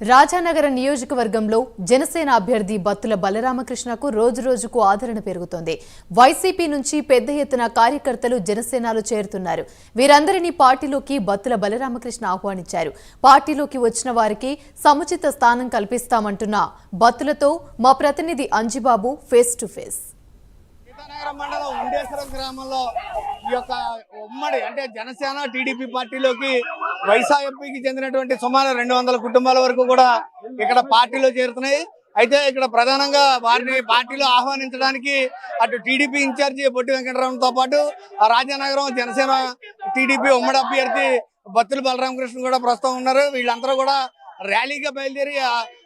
రాజానగర నియోజకవర్గంలో జనసేన అభ్యర్థి బత్తుల బలరామకృష్ణకు రోజు రోజుకు ఆదరణ పెరుగుతోంది. వైసీపీ నుంచి పెద్ద ఎత్తున కార్యకర్తలు జనసేనలో చేరుతున్నారు. వీరందరినీ పార్టీలోకి బత్తుల బలరామకృష్ణ ఆహ్వానించారు. పార్టీలోకి వచ్చిన వారికి సముచిత స్థానం కల్పిస్తామంటున్న బత్తులతో మా ప్రతినిధి Anjibabu face to face. Seethanagaram మండలం ఉండేశ్వరం గ్రామంలో ఈ యొక్క ఉమ్మడి అంటే జనసేన టీడీపీ పార్టీలోకి వైఎస్ఆర్పీకి చెందినటువంటి సుమారు రెండు వందల కుటుంబాల వరకు కూడా ఇక్కడ పార్టీలో చేరుతున్నాయి. అయితే ఇక్కడ ప్రధానంగా వారిని పార్టీలో ఆహ్వానించడానికి అటు టీడీపీ ఇన్ఛార్జి బొట్టి వెంకటరామతో పాటు ఆ రాజానగరం జనసేన టీడీపీ ఉమ్మడి అభ్యర్థి బత్తుల బలరామకృష్ణ కూడా ప్రస్తుతం ఉన్నారు. వీళ్ళందరూ కూడా ర్యాలీగా బయలుదేరి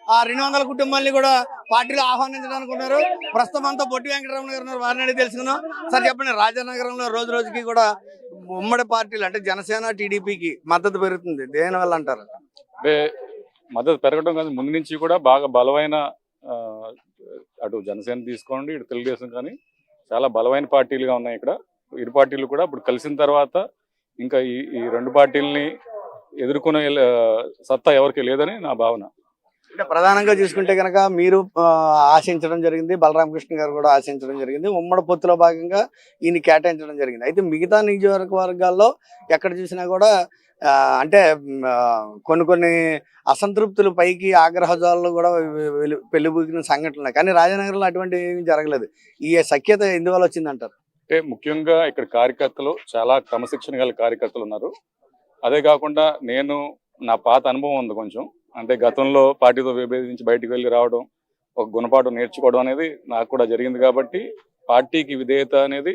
ఆ- రెండు వందల కుటుంబాన్ని కూడా పార్టీలో ఆహ్వానించడానికి ప్రస్తుతం అంతా బొట్టి వెంకటరమణ గారు ఉన్నారు. వారిని అడిగి తెలుసుకున్నాం సార్ చెప్పండి రాజానగరంలో రోజు రోజుకి కూడా ఉమ్మడి పార్టీలు అంటే జనసేన టీడీపీకి మద్దతు పెరుగుతుంది. దేని వల్ల అంటారు? అంటే మద్దతు పెరగడం కాదు. ముందు నుంచి కూడా బాగా బలమైన ఆ, అటు జనసేన తీసుకోండి ఇటు తెలుగుదేశం కానీ చాలా బలమైన పార్టీలుగా ఉన్నాయి ఇక్కడ. ఇరు పార్టీలు కూడా ఇప్పుడు కలిసిన తర్వాత ఇంకా ఈ ఈ రెండు పార్టీలని ఎదుర్కొనే సత్తా ఎవరికి లేదని నా భావన. అంటే ప్రధానంగా చూసుకుంటే కనుక మీరు ఆశించడం జరిగింది బలరామకృష్ణ గారు కూడా ఆశించడం జరిగింది ఉమ్మడి పొత్తులో భాగంగా ఈయన కేటాయించడం జరిగింది. అయితే మిగతా నియోజకవర్గాల్లో ఎక్కడ చూసినా కూడా అంటే కొన్ని కొన్ని అసంతృప్తులు పైకి ఆగ్రహజాలు కూడా వె- పెళ్ళిబూకిన సంఘటనలు ఉన్నాయి. కానీ రాజనగరంలో అటువంటి ఏమీ జరగలేదు. ఈ సఖ్యత ఎందువల్ల వచ్చిందంటారు? అంటే ముఖ్యంగా ఇక్కడ కార్యకర్తలు చాలా క్రమశిక్షణ గల కార్యకర్తలు ఉన్నారు. అదే కాకుండా నేను నా పాత అనుభవం ఉంది కొంచెం. అంటే గతంలో పార్టీతో విభేదించి బయటికి వెళ్ళి రావడం ఒక గుణపాఠం నేర్చుకోవడం అనేది నాకు కూడా జరిగింది కాబట్టి పార్టీకి విధేయత అనేది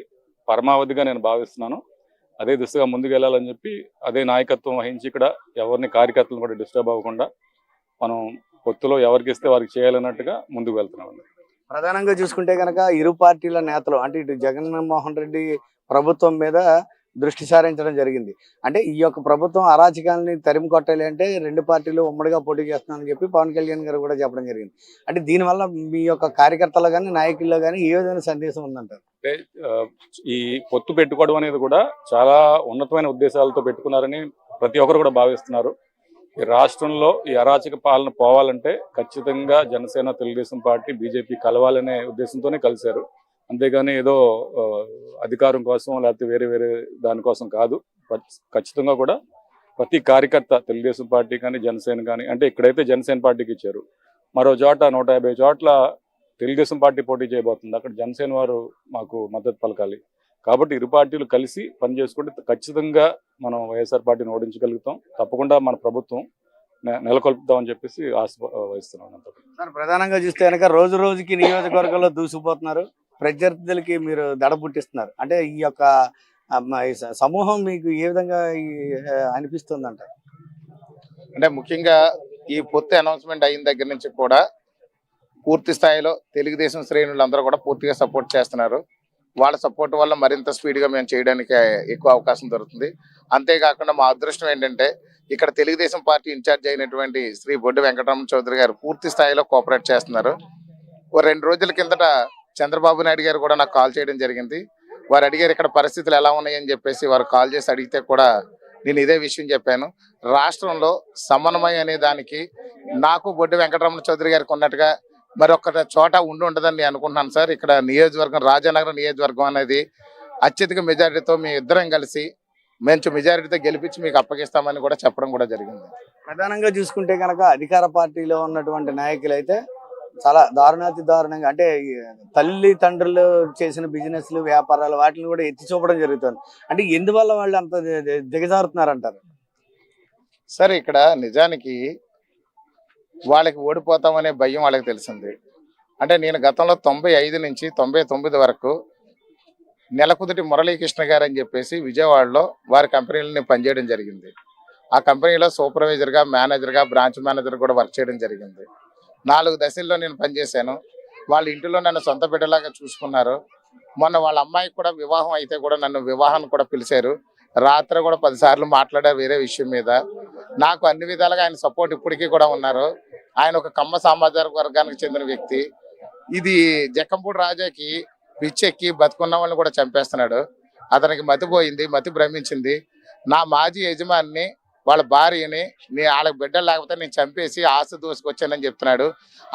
పరమావధిగా నేను భావిస్తున్నాను. అదే దిశగా ముందుకు వెళ్ళాలని చెప్పి అదే నాయకత్వం వహించి ఇక్కడ ఎవరిని కార్యకర్తలను కూడా డిస్టర్బ్ అవ్వకుండా మనం పొత్తులో ఎవరికి ఇస్తే వారికి చేయాలన్నట్టుగా ముందుకు వెళ్తున్నాం ప్రధానంగా చూసుకుంటే కనుక ఇరు పార్టీల నేతలు అంటే ఇటు జగన్మోహన్ రెడ్డి ప్రభుత్వం మీద దృష్టి సారించడం జరిగింది. అంటే ఈ యొక్క ప్రభుత్వం అరాచకాలని తరిమి కొట్టాలి అంటే రెండు పార్టీలు ఉమ్మడిగా పోటీ చేస్తున్నారని చెప్పి పవన్ కళ్యాణ్ గారు కూడా చెప్పడం జరిగింది. అంటే దీనివల్ల మీ యొక్క కార్యకర్తలు కానీ నాయకుల్లో కానీ ఏ విధమైన సందేశం ఉందంటారు? అంటే ఈ పొత్తు పెట్టుకోవడం అనేది కూడా చాలా ఉన్నతమైన ఉద్దేశాలతో పెట్టుకున్నారని ప్రతి ఒక్కరు కూడా భావిస్తున్నారు. ఈ రాష్ట్రంలో ఈ అరాచక పాలన పోవాలంటే ఖచ్చితంగా జనసేన తెలుగుదేశం పార్టీ బీజేపీ కలవాలనే ఉద్దేశంతోనే కలిశారు. అంతేగాని ఏదో అధికారం కోసం లేకపోతే వేరే వేరే దానికోసం కాదు. ఖచ్చితంగా కూడా ప్రతి కార్యకర్త తెలుగుదేశం పార్టీ కానీ జనసేన కానీ అంటే ఇక్కడైతే జనసేన పార్టీకి ఇచ్చారు. మరో చోట నూట యాభై చోట్ల తెలుగుదేశం పార్టీ పోటీ చేయబోతుంది. అక్కడ జనసేన వారు మాకు మద్దతు పలకాలి. కాబట్టి ఇరు పార్టీలు కలిసి పనిచేసుకుంటే ఖచ్చితంగా మనం వైఎస్ఆర్ పార్టీని ఓడించగలుగుతాం. తప్పకుండా మన ప్రభుత్వం నెలకొల్పుతామని చెప్పేసి ఆశ వహిస్తున్నాం అంతా సార్ ప్రధానంగా చూస్తే కనుక రోజు రోజుకి నియోజకవర్గంలో దూసుకుపోతున్నారు. ప్రత్యర్థులకి మీరు దడ పుట్టిస్తున్నారు. అంటే ఈ యొక్క సమూహం మీకు ఏ విధంగా అనిపిస్తుంది అంటే ముఖ్యంగా ఈ పొత్తు అనౌన్స్మెంట్ అయిన దగ్గర నుంచి కూడా పూర్తి స్థాయిలో తెలుగుదేశం శ్రేణులు అందరూ కూడా పూర్తిగా సపోర్ట్ చేస్తున్నారు. వాళ్ళ సపోర్ట్ వల్ల మరింత స్పీడ్గా మేము చేయడానికి ఎక్కువ అవకాశం దొరుకుతుంది. అంతేకాకుండా మా అదృష్టం ఏంటంటే ఇక్కడ తెలుగుదేశం పార్టీ ఇన్ఛార్జ్ అయినటువంటి శ్రీ బొడ్డు వెంకటరమణ చౌదరి గారు పూర్తి స్థాయిలో కోఆపరేట్ చేస్తున్నారు. ఓ రెండు రోజుల కిందట చంద్రబాబు నాయుడు గారు కూడా నాకు కాల్ చేయడం జరిగింది. వారు అడిగారు ఇక్కడ పరిస్థితులు ఎలా ఉన్నాయని చెప్పేసి వారు కాల్ చేసి అడిగితే కూడా నేను ఇదే విషయం చెప్పాను. రాష్ట్రంలో సమన్వయం అనే దానికి నాకు బొడ్డు వెంకటరమణ చౌదరి గారికి ఉన్నట్టుగా మరొక చోట ఉండి ఉండదని నేను అనుకుంటున్నాను సార్. ఇక్కడ నియోజకవర్గం రాజానగరం నియోజకవర్గం అనేది అత్యధిక మెజారిటీతో మీ ఇద్దరం కలిసి మంచి మెజారిటీతో గెలిపించి మీకు అప్పగిస్తామని కూడా చెప్పడం కూడా జరిగింది. ప్రధానంగా చూసుకుంటే కనుక అధికార పార్టీలో ఉన్నటువంటి నాయకులు అయితే చాలా దారుణాతి దారుణంగా అంటే తల్లి తండ్రులు చేసిన బిజినెస్లు వ్యాపారాలు వాటిని కూడా ఎత్తి చూపడం జరుగుతుంది. అంటే ఎందువల్ల వాళ్ళు అంత దిగజారుతున్నారంటారు? సరే ఇక్కడ నిజానికి వాళ్ళకి ఓడిపోతామనే భయం వాళ్ళకి తెలిసింది. అంటే నేను గతంలో తొంభై ఐదు నుంచి తొంభై తొమ్మిది వరకు నెలకుదుటి మురళీకృష్ణ గారు అని చెప్పేసి విజయవాడలో వారి కంపెనీలో నేను పనిచేయడం జరిగింది. ఆ కంపెనీలో సూపర్వైజర్గా మేనేజర్గా బ్రాంచ్ మేనేజర్ కూడా వర్క్ చేయడం జరిగింది. నాలుగు దశల్లో నేను పనిచేశాను. వాళ్ళ ఇంటిలో నన్ను సొంత బిడ్డలాగా చూసుకున్నారు. మొన్న వాళ్ళ అమ్మాయికి కూడా వివాహం అయితే కూడా నన్ను వివాహాన్ని కూడా పిలిచారు. రాత్రి కూడా పదిసార్లు మాట్లాడారు వేరే విషయం మీద. నాకు అన్ని విధాలుగా ఆయన సపోర్ట్ ఇప్పటికీ కూడా ఉన్నారు. ఆయన ఒక కమ్మ సామాజిక వర్గానికి చెందిన వ్యక్తి. ఇది జక్కంపూడి రాజాకి పిచ్చెక్కి బతుకున్న వాళ్ళని కూడా చంపేస్తున్నాడు. అతనికి మతి పోయింది మతి భ్రమించింది. నా మాజీ యజమాని వాళ్ళ భార్యని నీ వాళ్ళకి బిడ్డలు లేకపోతే నేను చంపేసి ఆశ దూసుకొచ్చానని చెప్తున్నాడు.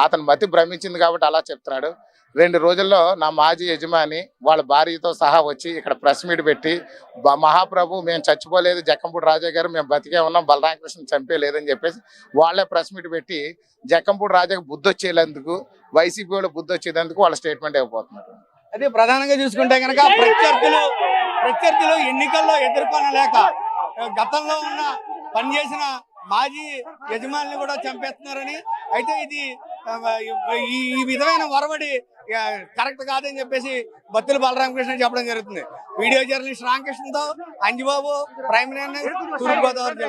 అతను మతి భ్రమించింది కాబట్టి అలా చెప్తున్నాడు. రెండు రోజుల్లో నా మాజీ యజమాని వాళ్ళ భార్యతో సహా వచ్చి ఇక్కడ ప్రెస్ మీట్ పెట్టి మహాప్రభు మేము చచ్చిపోలేదు. జక్కంపూడి రాజా గారు మేము బతికే ఉన్నాం. బలరామకృష్ణ చంపేయలేదని చెప్పేసి వాళ్ళే ప్రెస్ మీట్ పెట్టి జక్కంపూడి రాజాకి బుద్ధి వచ్చేందుకు వైసీపీ వాళ్ళు బుద్ధి వచ్చేందుకు వాళ్ళ స్టేట్మెంట్ ఇవ్వబోతున్నారు అదే ప్రధానంగా చూసుకుంటే కనుక ప్రత్యర్థులు ప్రత్యర్థులు ఎన్నికల్లో ఎదుర్కొనలేక గతంలో ఉన్న పనిచేసిన మాజీ యజమానిని కూడా చంపేస్తున్నారని. అయితే ఇది ఈ ఈ విధమైన వరవడి కరెక్ట్ కాదని చెప్పేసి బత్తుల బలరామకృష్ణ చెప్పడం జరుగుతుంది. వీడియో జర్నలిస్ట్ రామకృష్ణతో అంజుబాబు ప్రైమ్ మినిస్టర్ తూర్పుగోదావరి జిల్లా.